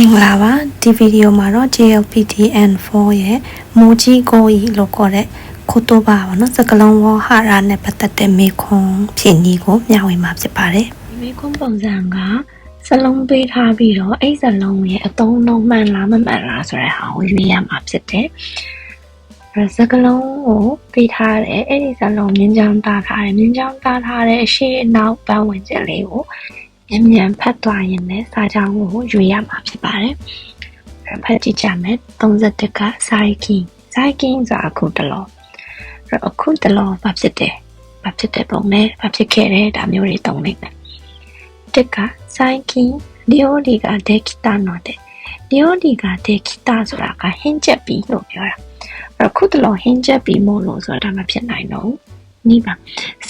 မင်္ဂလာပါဒီဗီဒီယိုမှာတော့ JLPTN4 ရဲ့မူကြီးကိုကြီးလို့ခေါ်တဲ့ခိုတိုဘာပါနော်စကလုံးဝဟာရနဲ့ပတ်သက်တဲ့မေခွန်းဖြစ်နည်းကိုမျှဝေမှာဖြစ်ပါတယ်မေခွန်းပုံစံကစလုံးပေးထားပြီးတော့အဲ့စလုံးရဲ့အသုံးနှုန်းမှန်လားမမှန်လားဆိုတဲ့ဟာကိုရွေးရမှာဖြစ်တယ်။အဲစကလုံးကိုပေးထားတယ်အဲ့ဒီစလုံးမြင်းချောင်းသားထားတယ်မြင်းချောင်းသားထားတဲ့အရှိအနောက်ပန်းဝင်ချက်လေးကို မြန်မြန်ဖတ်သွားရင်လည်းစာကြောင်းကိုရွေရမှာဖြစ်ပါတယ်။ဖတ်ကြည့်ကြမယ်31ကစာရိကင်းစာရိကင်းစာအခုတလောအခုတလောဘာဖြစ်တယ်ဘာဖြစ်တဲ့ပုံလဲဘာဖြစ်ခဲ့တယ်ဒါမျိုးတွေတုံးလိုက်တယ်။တက်ကစိုင်းကင်းဒီယိုလီကဒေကီတာနော်တဲ့ဒီယိုလီကဒေကီတာဆိုတာကဟင်းချက်ပြီးလို့ပြောတာ။အခုတလောဟင်းချက်ပြီးမို့လို့ဆိုတာဒါမှဖြစ်နိုင်တော့ဘူး။နိဗ္ဗာန်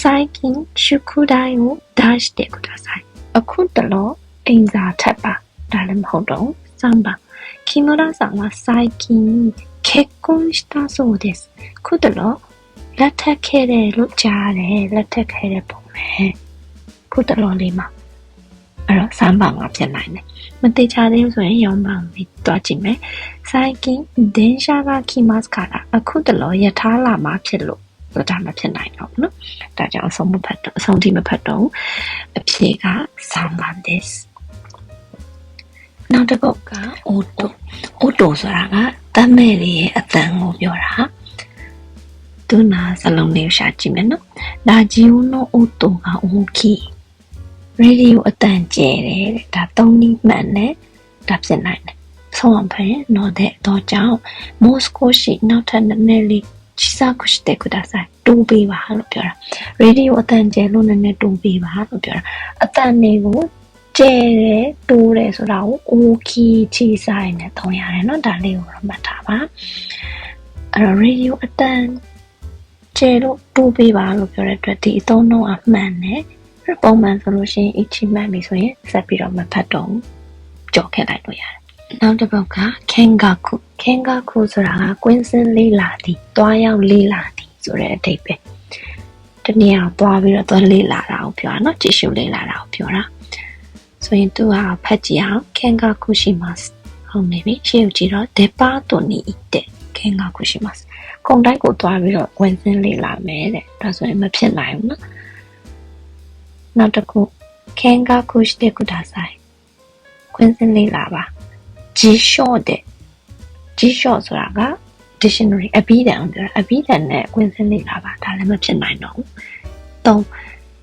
စိုင်းကင်းရှုခုတိုင်းကိုဒါရှ်တဲ့ကုဒါစိုင်း အခုတလောအိမ်စာထပ်ပါဒါလည်းမဟုတ်တော့3番木村さんは最近結婚したそうですခုတလောလက်ထပ်ခဲ့တယ်လို့ကြားတယ်လက်ထပ်ခဲ့တဲ့ပုံပဲခုတလောလေးမှာအဲ့တော့3番ကဖြစ်နိုင်တယ်မတိချသေးဘူးဆိုရင်4番ပြီးတွားကြည့်မယ်最近電車が来ますからအခုတလောယထာလာမှာဖြစ်လို့ ဆိုတော့ဒါမဖြစ်နိုင်တော့ဘူးနော်ဒါကြောင့်အဆုံးမဖတ်တော့အဆုံးထိမဖတ်တော့အဖြေက sound like this နောက်တစ်ပုဒ်က auto auto ဆိုတာကတမဲလေးရဲ့အတန်ကိုပြောတာသူနာစလုံးလေးရှာကြည့်မယ်နော်လာဂျီယိုနို auto က okay ရေဒီယိုအတန်ကျဲတယ်ဒါသုံးနည်းမှန်တယ်ဒါဖြစ်နိုင်တယ်ဆုံးအောင်ဖယ်နော်တဲ့တော့ကြောင့် Moscow ရှိနောက်ထပ်နည်းနည်းလေး ချီစာခုရှိတဲ့ကုဒါဆိုင်တွန်းပေးပါလို့ပြောတာရေဒီယိုအတန်ကျဲလို့နည်းနည်းတွန်းပေးပါလို့ပြောတာအတန်တွေကိုကျဲတယ်တိုးတယ်ဆိုတာကို okay ချီဆိုင်နဲ့သုံးရတယ်เนาะဒါလေးကိုတော့မှတ်ထားပါအဲ့တော့ရေဒီယိုအတန်ကျဲလို့တိုးပေးပါလို့ပြောတဲ့အတွက်ဒီအသုံးနှုန်းအမှန်နဲ့ပုံမှန်ဆိုလို့ရှိရင် achievement ပြီဆိုရင်ဆက်ပြီးတော့မဖတ်တော့ဘူးကြော်ခဲ့လိုက်လို့ရတယ် နောက်တစ်ပုဒ်က kengaku kengaku ဆိုတာကကွင်းစင်းလေးလာသည်တွားရောက်လေးလာသည်ဆိုတဲ့အဓိပ္ပာယ်တနည်းအောင်တွားပြီးတော့တွားလေးလာတာကိုပြောတာเนาะကြည့်ရှုလေးလာတာကိုပြောတာဆိုရင်သူဟာဖတ်ကြည့်အောင် kengaku shimasu ဟုတ်နေပြီရှေ့ကိုကြည့်တော့ depato ni ite kengaku shimasu ကုံတိုက်ကိုတွားပြီးတော့ဝင်စင်းလေးလာမယ်တဲ့ဒါဆိုရင်မဖြစ်နိုင်ဘူးเนาะနောက်တစ်ခု kengaku shite kudasai ကွင်းစင်းလေးလာပါ 辞書တဲ့辞書ဆိုတာက dictionary အပြီးတန်ပြောတာအပြီးတန်နဲ့ခွင့်စင်းလေးလာပါဒါလည်းမဖြစ်နိုင်တော့ဘူး၃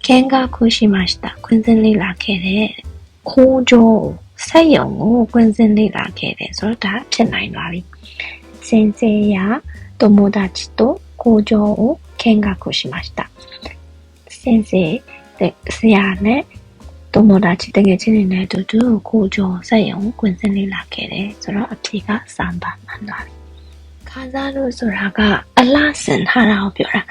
見学しましたခွင့်စင်းလေးလာခဲ့တဲ့ခိုးကြောဆက်ယုံကိုခွင့်စင်းလေးလာခဲ့တယ်ဆိုတော့ဒါဖြစ်နိုင်သွားပြီ先生や友達と工場を見学しました先生တဲ့ဆရာနဲ့ သူ့မော်တာချစ်တငယ်ချင်းတွေနဲ့အတူတူကိုကျော်ဆက်ရုံကိုကွင်စင်းလေးလာခဲ့တယ်ဆိုတော့အဖြေကစံပါမှန်သွားပြီခါစားလို့ဆိုတာကအလှဆင်ထားတာကိုပြောတာ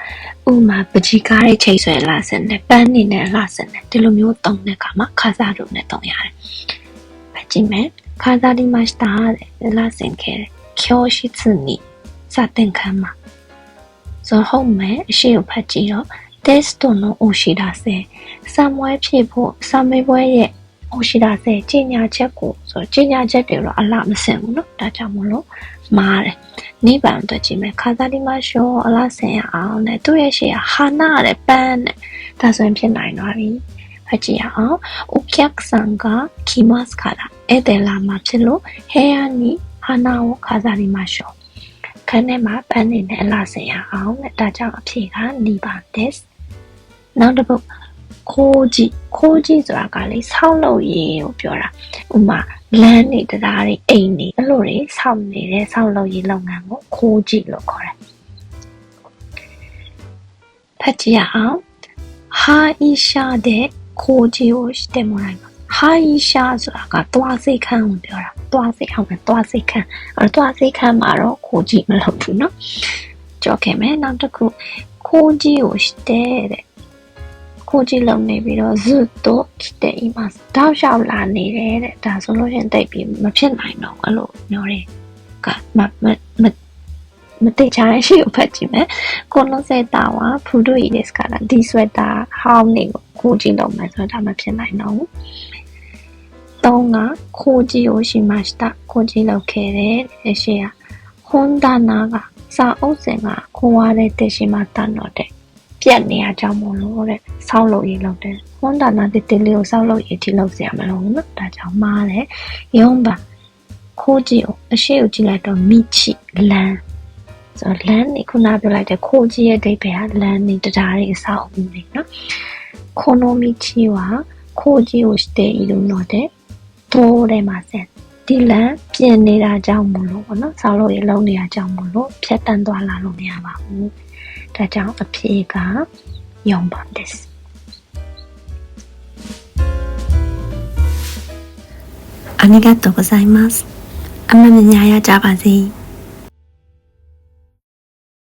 ဥမာပကြီကားတဲ့ချိတ်ဆွဲလှဆင်နဲ့ပန်းနေနဲ့လှဆင်နဲ့ဒီလိုမျိုးတုံးတဲ့ခါမှာခါစားလို့နဲ့တုံးရတယ်မကြည့်မယ်ခါစားဒီမှာစတာတဲ့လှဆင်ခဲ့တယ်ကျော်ရှိစနီစတင်ခမ်းမှာဆိုဟုတ်မယ်အရှိကိုဖတ်ကြည့်တော့ test တို့နအိုရှိတာဆဲစာမွဲဖြစ်ဖို့စာမေးပွဲရဲ့အိုရှိတာဆဲကြီးညာချက်ကိုဆိုကြီးညာချက်တွေတော့အလားမဆင်ဘူးเนาะဒါကြောင့်မလို့မားတယ်နိဗ္ဗာန်အတွက်ကြည့်မယ်ခါသာဒီမရှောအလားဆင်ရအောင်နဲ့သူ့ရဲ့ရှေ့ကဟာနာတဲ့ပန်းနဲ့ဒါဆိုရင်ဖြစ်နိုင်သွားပြီဖတ်ကြည့်အောင် ukyaksanka kimas kara ဧတယ်လာမှာဖြစ်လို့ဟဲယာနီဟာနာဝခါသာဒီမရှောခန်းထဲမှာပန်းနေနဲ့အလားဆင်ရအောင်နဲ့ဒါကြောင့်အဖြေကနိဗ္ဗာန် test နောက်တစ်ပုဒ်ခိုးကြီးခိုးကြီးဆိုတာကလေဆောက်လုပ်ရေးကိုပြောတာဥမာလမ်းတွေတရားတွေအိမ်တွေအဲ့လိုတွေဆောက်နေတဲ့ဆောက်လုပ်ရေးလုပ်ငန်းကိုခိုးကြီးလို့ခေါ်တယ်ဖတ်ကြည့်အောင်ဟာဤရှာတဲ့ခိုးကြီးကိုတင်မလိုက်ပါဟာဤရှာဆိုတာကသွားစိတ်ခံကိုပြောတာသွားစိတ်အောင်ပဲသွားစိတ်ခံအဲ့သွားစိတ်ခံမှာတော့ခိုးကြီးမလုပ်ဘူးเนาะကြောက်ခဲ့မယ်နောက်တစ်ခုခိုးကြီးကိုしてတဲ့ ခုကြည့်လုံနေပြီးတော့ဇွတ်တော့ခိတဲ့အိမ်မှာတောက်လျှောက်လာနေတယ်တဲ့ဒါဆိုလို့ရှင်တိတ်ပြီးမဖြစ်နိုင်တော့အဲ့လိုမျိုးတွေကမမမမတိတ်ချင်ရှိကိုဖတ်ကြည့်မယ်ကိုလုံးစက်တာဝါဖူတို့ရည်ဒစ်ကလာဒီဆွဲတာဟောင်းနေကိုခုကြည့်လုံမယ်ဆိုတော့ဒါမဖြစ်နိုင်တော့ဘူးတော့ငါခိုးကြည့်လို့ရှိမှしたခိုးကြည့်လောက်ခဲ့တယ်တဲ့ရှေ့ကဟွန်ဒါနာကစာအုပ်စင်ကခိုးရတဲ့တရှိမှတတ်တော့တဲ့ ပြတ်နေတာကြောင့်မို့လို့တဲ့ဆောက်လုပ်ရေးလုပ်တယ်ဟွန်ဒါနာတိတိလေးကိုဆောက်လုပ်ရေးထိလုပ်စရာမလိုဘူးနော်ဒါကြောင့်မားတယ်ယုံပါခိုးကြည့်အောင်အရှိကိုကြည့်လိုက်တော့မိချိလမ်းဆိုတော့လမ်းနေခုနပြောလိုက်တဲ့ခိုးကြည့်ရဲ့အဓိပ္ပာယ်ကလမ်းနေတရားတွေအဆောက်အဦတွေနော်ခိုနိုမိချိကခိုးကြည့်ကိုしているのでတိုးတယ်မှာဆက်ဒီလမ်းပြင်နေတာကြောင့်မလို့ပေါ့နော်ဆောက်လုပ်ရေးလုပ်နေတာကြောင့်မလို့ဖြတ်တန်းသွားလာလို့မရပါဘူး ဒါကြောင့်အဖြေကယုံပါですအနိဂတ်တော့ဆိုင်မတ်အမှန်မြညာရကြပါစေ။